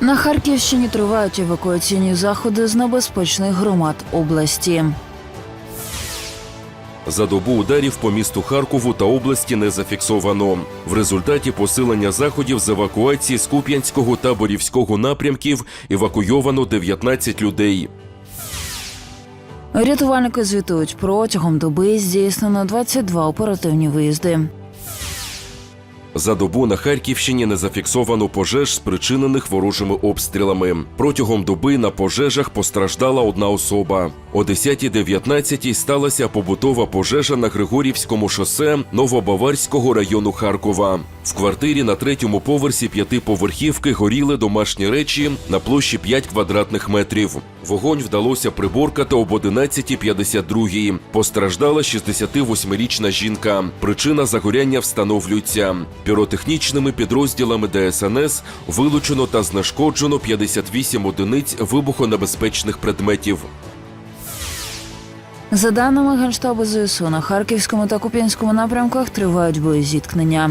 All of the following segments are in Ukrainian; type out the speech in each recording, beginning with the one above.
На Харківщині тривають евакуаційні заходи з небезпечних громад області. За добу ударів по місту Харкову та області не зафіксовано. В результаті посилення заходів з евакуації з Куп'янського та Борівського напрямків евакуйовано 19 людей. Рятувальники звітують протягом доби здійснено 22 оперативні виїзди. За добу на Харківщині не зафіксовано пожеж, спричинених ворожими обстрілами. Протягом доби на пожежах постраждала одна особа. О 10.19 сталася побутова пожежа на Григорівському шосе Новобаварського району Харкова. В квартирі на третьому поверсі п'ятиповерхівки горіли домашні речі на площі 5 квадратних метрів. Вогонь вдалося приборкати об 11.52. Постраждала 68-річна жінка. Причина загоряння встановлюється. Піротехнічними підрозділами ДСНС вилучено та знешкоджено 58 одиниць вибухонебезпечних предметів. За даними Генштабу ЗСУ, на Харківському та Куп'янському напрямках тривають боєзіткнення.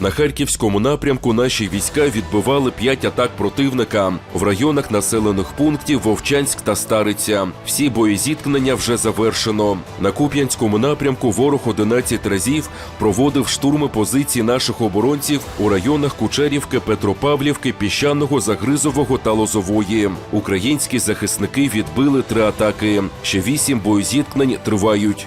На харківському напрямку наші війська відбивали п'ять атак противника в районах населених пунктів Вовчанськ та Стариця. Всі боєзіткнення вже завершено. На Куп'янському напрямку ворог 11 разів проводив штурми позицій наших оборонців у районах Кучерівки, Петропавлівки, Піщаного, Загризового та Лозової. Українські захисники відбили три атаки. Ще вісім боєзіткнень тривають.